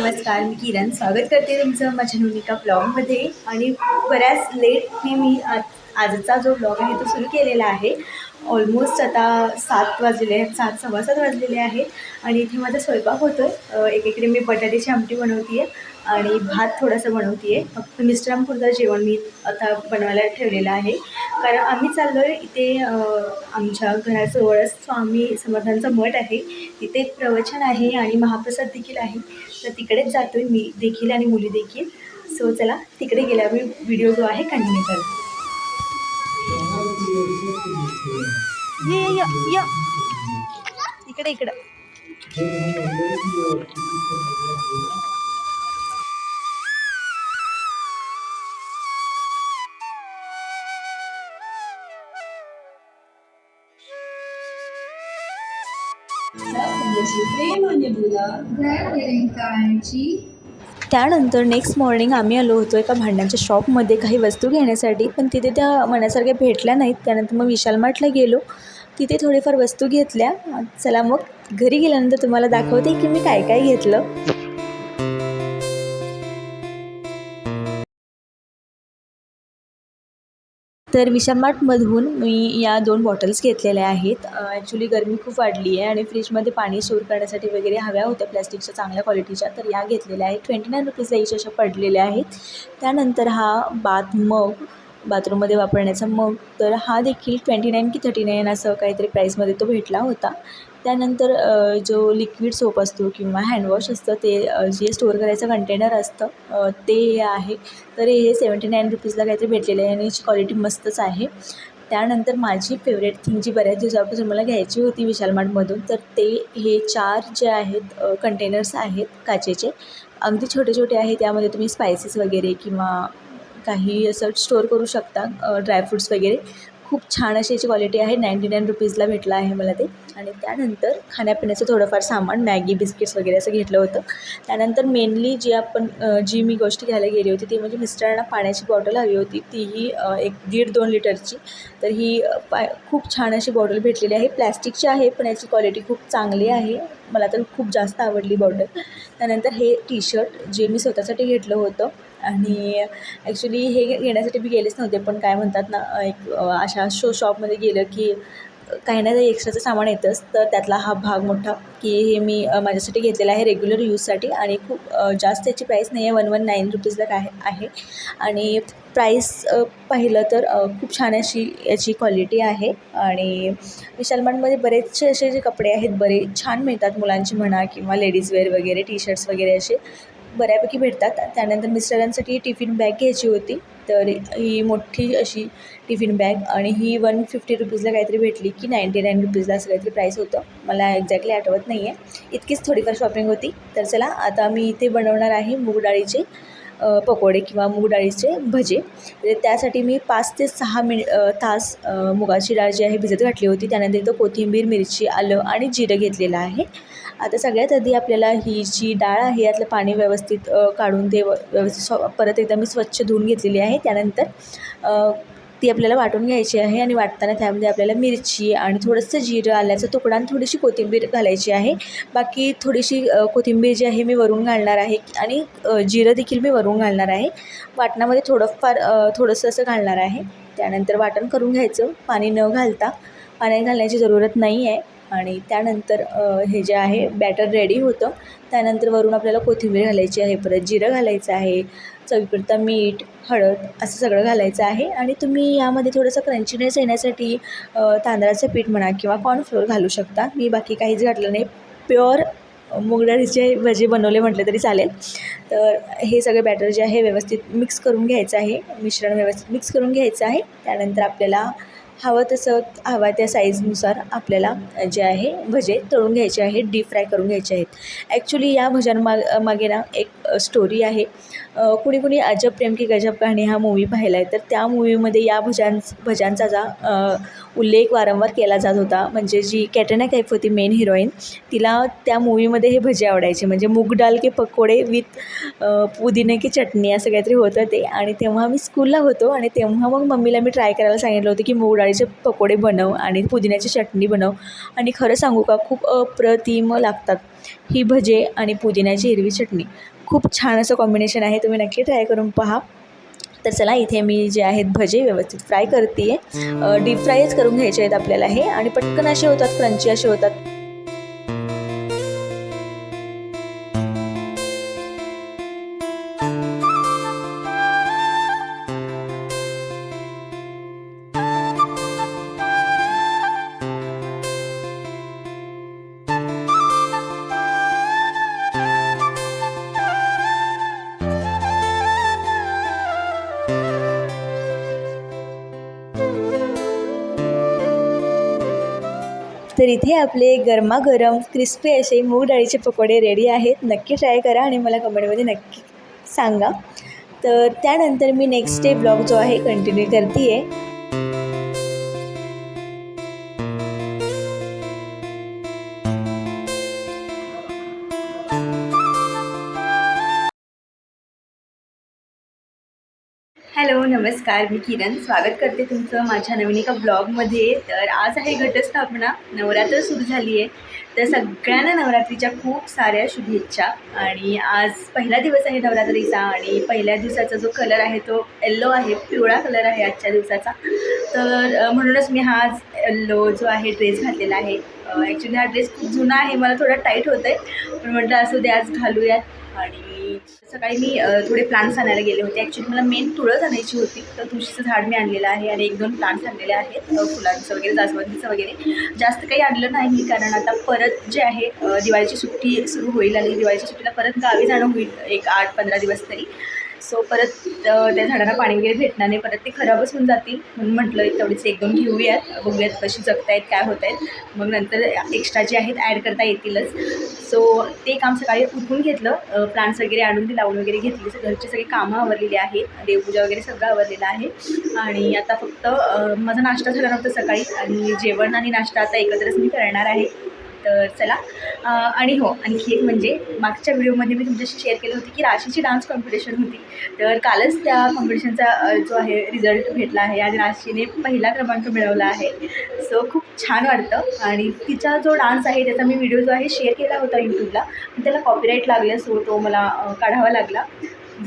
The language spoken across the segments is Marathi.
नमस्कार मी किरण. स्वागत करते तुमचं माझ्या नुनिका ब्लॉगमध्ये. आणि बऱ्याच लेटने मी आज आजचा जो ब्लॉग आहे तो सुरू केलेला आहे. ऑलमोस्ट आता सात वाजलेले आहेत सात सव्वा सात वाजलेले आहेत. आणि इथे माझा स्वयंपाक होतो आहे एकीकडे मी बटाट्याची आमटी बनवते आहे आणि भात थोडासा बनवते आहे फक्त मिस्टरांपुरता जेवण मी आता बनवायला ठेवलेलं आहे. कारण आम्ही चाललो आहे इथे आमच्या घराजवळच स्वामी समर्थांचा मठ आहे. तिथे एक प्रवचन आहे आणि महाप्रसाद देखील आहे. तर तिकडेच जातो आहे मी देखील आणि मुली देखील. सो चला तिकडे गेल्यावर मी व्हिडिओ जो आहे कंटिन्यू करतो ये ये ये ये. इकडे इकडं प्रेमाने बोला काळजी त्यानंतर नेक्स्ट मॉर्निंग आम्ही आलो होतो एका भांड्यांच्या शॉपमध्ये काही वस्तू घेण्यासाठी. पण तिथे त्या मनासारख्या भेटल्या नाहीत. त्यानंतर मग विशाल मार्टला गेलो. तिथे थोडीफार वस्तू घेतल्या. चला मग घरी गेल्यानंतर तुम्हाला दाखवते की मी काय काय घेतलं. तर विशामार्टमधून मी या दोन बॉटल्स घेतलेल्या आहेत. ॲक्च्युली गरमी खूप वाढली आहे आणि फ्रीजमध्ये पाणी स्टोर करण्यासाठी वगैरे हव्या होत्या प्लॅस्टिकच्या चांगल्या क्वालिटीच्या तर या घेतलेल्या आहेत. ट्वेंटी नाईन रुपीजला इच अशा पडलेल्या आहेत. त्यानंतर हा बाथ मग बाथरूममध्ये वापरण्याचा मग तर हा देखील ट्वेंटी नाईन की थर्टी नाईन असं काहीतरी प्राईसमध्ये तो भेटला होता. त्यानंतर जो लिक्विड सोप असतो किंवा हँडवॉश असतं ते जे स्टोअर करायचं कंटेनर असतं ते हे आहे. तर हे सेवन्टी नाईन रुपीजला काहीतरी भेटलेलं आहे आणि याची क्वालिटी मस्तच आहे. त्यानंतर माझी फेवरेट थिंग जी बऱ्याच दिवसापासून मला घ्यायची होती विशाल मार्टमधून तर ते हे चार जे आहेत कंटेनर्स आहेत काचेचे अगदी छोटे छोटे आहे त्यामध्ये तुम्ही स्पायसेस वगैरे किंवा काही असं स्टोअर करू शकता ड्रायफ्रूट्स वगैरे. खूप छान अशी याची क्वालिटी आहे. नाईंटी नाईन रुपीजला भेटलं आहे मला ते. आणि त्यानंतर खाण्यापिण्याचं थोडंफार सामान मॅगी बिस्किट्स वगैरे असं घेतलं होतं. त्यानंतर मेनली जी आपण जी मी गोष्ट घ्यायला गेली होती ती म्हणजे मिस्टरांना पाण्याची बॉटल हवी होती. तीही एक दीड दोन लिटरची. तर ही पा खूप छान अशी बॉटल भेटलेली आहे. प्लॅस्टिकची आहे पण याची क्वालिटी खूप चांगली आहे. मला तर खूप जास्त आवडली बॉटल त्यानंतर हे टी शर्ट जे मी स्वतःसाठी घेतलं होतं आणि ॲक्च्युली हे घेण्यासाठी मी गेलेच नव्हते पण काय म्हणतात ना एक अशा शो शॉपमध्ये गेलं की काही ना काही एक्स्ट्राचं सामान येतंच. तर त्यातला हा भाग मोठा की हे मी माझ्यासाठी घेतलेला आहे रेग्युलर यूजसाठी आणि खूप जास्त याची प्राईस नाही आहे वन वन नाईन रुपीजला काय आहे. आणि प्राईस पाहिलं तर खूप छान अशी याची क्वालिटी आहे. आणि विशाल मार्टमध्ये बरेचसे असे जे कपडे आहेत बरे छान मिळतात मुलांची म्हणा किंवा लेडीज वेअर वगैरे टी शर्ट्स वगैरे असे. बऱ्यापैकी भेटतात. त्यानंतर मिस्टरांसाठी टिफिन बॅग घ्यायची होती. तर ही मोठी अशी टिफिन बॅग आणि ही वन फिफ्टी रुपीजला काहीतरी भेटली की नाईंटी नाईन रुपीजला असं काहीतरी प्राईस होतं. मला एक्झॅक्टली आठवत नाही आहे इतकीच थोडीफार शॉपिंग होती. तर चला आता मी इथे बनवणार आहे मूग डाळीचे पकोडे किंवा मूग डाळीचे भजे. तर त्यासाठी मी पाच ते सहा मिनि तास मुगाची डाळ जी आहे भिजत घातली होती. त्यानंतर इथं कोथिंबीर मिरची आलं आणि जिरं घेतलेलं आहे. आता सगळ्यात आधी आपल्याला ही जी डाळ आहे यातलं पाणी व्यवस्थित काढून ते व- व्यवस्थित स्व परत एकदा मी स्वच्छ धुवून घेतलेली आहे. त्यानंतर ती आपल्याला वाटून घ्यायची आहे आणि वाटताना त्यामध्ये आपल्याला मिरची आणि थोडंसं जिरं आल्याचा तुकडा आणि थोडीशी कोथिंबीर घालायची आहे. बाकी थोडीशी कोथिंबीर जी आहे मी वरून घालणार आहे आणि जिरं देखील मी वरून घालणार आहे. वाटणामध्ये थोडंफार थोडंसं असं घालणार आहे. त्यानंतर वाटण करून घ्यायचं. पाणी न घालता पाण्यात घालण्याची जरूरत नाही आहे आणि त्यानंतर हे जे आहे बॅटर रेडी होतं. त्यानंतर वरून आपल्याला कोथिंबीर घालायची आहे परत जिरं घालायचं आहे चवीपुरता मीठ हळद असं सगळं घालायचं आहे. आणि तुम्ही यामध्ये थोडंसं क्रंचीनेस येण्यासाठी तांदळाचं पीठ म्हणा किंवा कॉर्नफ्लोअर घालू शकता. मी बाकी काहीच घातलं नाही. प्युअर मूग डाळीचे भजे बनवले म्हटले तरी चालेल. तर हे सगळे बॅटर जे आहे व्यवस्थित मिक्स करून घ्यायचं आहे. मिश्रण व्यवस्थित मिक्स करून घ्यायचं आहे. त्यानंतर आपल्याला हवं तसं हवा त्या साईजनुसार आपल्याला जे आहे भजे तळून घ्यायचे आहेत डीप फ्राय करून घ्यायचे आहेत. ॲक्च्युली या भजांमा मागे ना एक स्टोरी आहे. कुणी कुणी अजब प्रेम की गजब कहाणी हा मूवी पाहिला आहे. तर त्या मूवीमध्ये या भजां भजांचा जा उल्लेख वारंवार केला जात होता. म्हणजे जी कॅटरिना कैफ होती मेन हिरोईन तिला त्या मूवीमध्ये हे भजे आवडायचे. म्हणजे मूग डाल के पकोडे विथ पुदिने की चटणी असं काहीतरी होतं ते. आणि तेव्हा मी स्कूलला होतो आणि तेव्हा मग मम्मीला मी ट्राय करायला सांगितलं होतं की मूग डाळ डाळीचे पकोडे बनव आणि पुदिन्याची चटणी बनव. आणि खरं सांगू का खूप अप्रतिम लागतात ही भजे आणि पुदिन्याची हिरवी चटणी. खूप छान असं कॉम्बिनेशन आहे तुम्ही नक्की ट्राय करून पहा. तर चला इथे मी जे आहेत भजे व्यवस्थित फ्राय करते आहे डीप फ्रायच करून घ्यायचे आहेत आपल्याला हे. आणि पटकन असे होतात क्रंची असे होतात. तर इथे आपले गरमागरम क्रिस्पी असे मूग डाळीचे पकोडे रेडी आहेत. नक्की ट्राय करा आणि मला कमेंटमध्ये नक्की सांगा. तर त्यानंतर मी नेक्स्ट डे ब्लॉग जो आहे कंटिन्यू करते आहे नमस्कार मी किरण. स्वागत करते तुमचं माझ्या नवीन एका ब्लॉगमध्ये. तर आज आहे घटस्थापना. नवरात्र सुरू झाली आहे तर सगळ्यांना नवरात्रीच्या खूप साऱ्या शुभेच्छा. आणि आज पहिला दिवस आहे नवरात्रीचा आणि पहिल्या दिवसाचा जो कलर आहे तो येल्लो आहे पिवळा कलर आहे आजच्या दिवसाचा. तर म्हणूनच मी हा आज येल्लो जो आहे ड्रेस घातलेला आहे. ॲक्च्युली हा ड्रेस खूप जुना आहे मला थोडा टाईट होतं आहे पण म्हटलं असू दे आज घालूयात. आणि सकाळी मी थोडे प्लांट्स आणायला गेले होते. ॲक्च्युली मला मेन तुळस आणायची होती. तर तुळशीचं झाड मी आणलेलं आहे आणि एक दोन प्लांट्स आणलेले आहेत फुलांचं वगैरे जास्वंदीचं वगैरे. जास्त काही आणलं नाही कारण आता परत जे आहे दिवाळीची सुट्टी सुरू होईल आणि दिवाळीच्या सुट्टीला परत गावी जाणं होईल एक आठ पंधरा दिवस तरी. सो परत त्या झाडांना पाणी वगैरे भेटणार नाही. परत ते खराबच होऊन जातील. म्हणून म्हटलं तेवढीच एक दोन घेऊयात. बघूयात कशी जगतायत काय होत आहेत मग नंतर एक्स्ट्रा जे आहेत ॲड करता येतीलच. सो ते काम सकाळी उठून घेतलं. प्लांट्स वगैरे आणून ते लावून वगैरे घेतली. घरची सगळी कामं आवरलेली आहेत. देवपूजा वगैरे सगळं आवरलेलं आहे. आणि आता फक्त माझा नाश्ता झाला नव्हता सकाळी. आणि जेवण आणि नाश्ता आता एकत्रच मी करणार आहे. तर चला. आणि हो आणखी एक म्हणजे मागच्या व्हिडिओमध्ये मी तुमच्याशी शेअर केलं होती की राशीची डान्स कॉम्पिटिशन होती. तर कालच त्या कॉम्पिटिशनचा जो आहे रिझल्ट भेटला आहे आणि राशीने पहिला क्रमांक मिळवला आहे. सो खूप छान वाटतं. आणि तिचा जो डान्स आहे त्याचा मी व्हिडिओ जो आहे शेअर केला होता यूट्यूबला त्याला कॉपीराईट लागला सो तो मला काढावा लागला.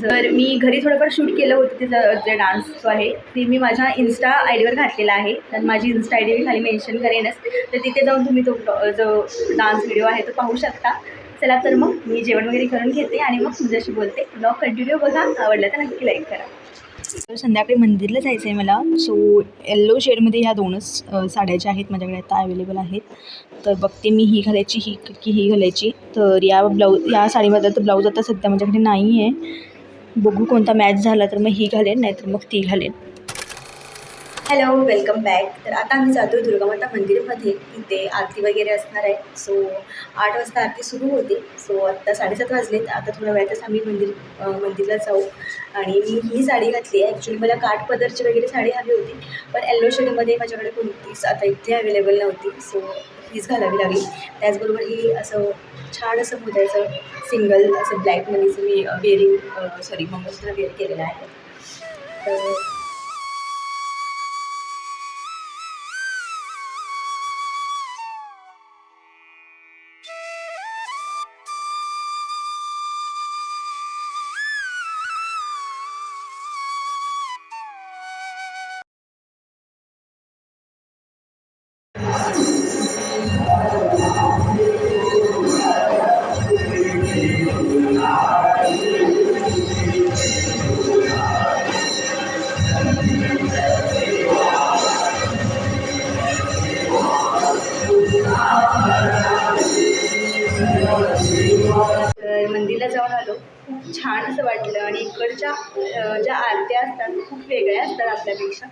जर मी घरी थोडंफार शूट केलं होतं तिचं जे डान्स जो आहे ते मी माझ्या इन्स्टा आय डीवर घातलेला आहे. तर माझी इन्स्टा आय डी मी खाली मेन्शन करेनच. तर तिथे जाऊन तुम्ही तो जो डान्स व्हिडिओ आहे तो पाहू शकता. चला तर मग मी जेवण वगैरे करून घेते आणि मग तुमच्याशी बोलते. ब्लॉग कंटिन्यू बघा. आवडला तर नक्की लाईक करा. संध्याकाळी मंदिरला जायचं आहे मला सो येल्लो शेडमध्ये ह्या दोनच साड्या ज्या आहेत माझ्याकडे आता अवेलेबल आहेत. तर बघते मी ही घालायची ही की ही घालायची. तर या ब्लाऊज या साडीमध्ये तर ब्लाऊज आता सध्या माझ्याकडे नाही आहे बघू कोणता मॅच झाला तर मग ही घालेन नाहीतर मग ती घालेन. हॅलो वेलकम बॅक तर आता आम्ही जातो दुर्गामाता मंदिरमध्ये. तिथे आरती वगैरे असणार आहे. सो आठ वाजता आरती सुरू होते. सो आत्ता साडेसात वाजलेत. आता थोड्या वेळातच आम्ही मंदिर मंदिरला जाऊ. आणि मी ही साडी घातली आहे. ॲक्च्युली मला काठ पदरची वगैरे साडी हवी होती. पण येल्लो शेडमध्ये माझ्याकडे कोणतीच आता इथे अवेलेबल नव्हती. सो हीच घालावी लागली. त्याचबरोबर ही असं छान असं मोत्याचं सिंगल असं ब्लॅक मनीचं मी uh, wearing sorry uh, mangalsutra wear केलेलं आहे. तर तर मंदिरला जाऊन आलो. खूप छान असं वाटलं आणि इकडच्या ज्या आरत्या असतात खूप वेगळ्या असतात आपल्यापेक्षा.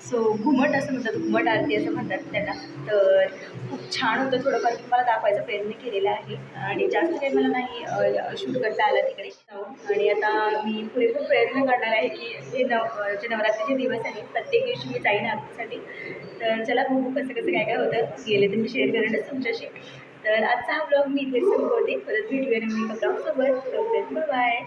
सो घुमट असं म्हणतात घुमट आरती असं म्हणतात त्याला. तर खूप छान होतं थोडंफार तुम्हाला दाखवायचा प्रयत्न केलेला आहे. आणि जास्त काही मला नाही शूट करता आलं तिकडे. जाऊन आणि आता मी पुरेपूर प्रयत्न करणार आहे की हे नव जे नवरात्रीचे दिवस आहेत प्रत्येक दिवशी मी जाईन आरतीसाठी. तर चला बघू कसं कसं काय काय होतं. गेले तर मी शेअर करेनच तुमच्याशी. तर आजचा हा ब्लॉग मी इथेच संपवते. परत भेटूया मी ब्लॉग बाय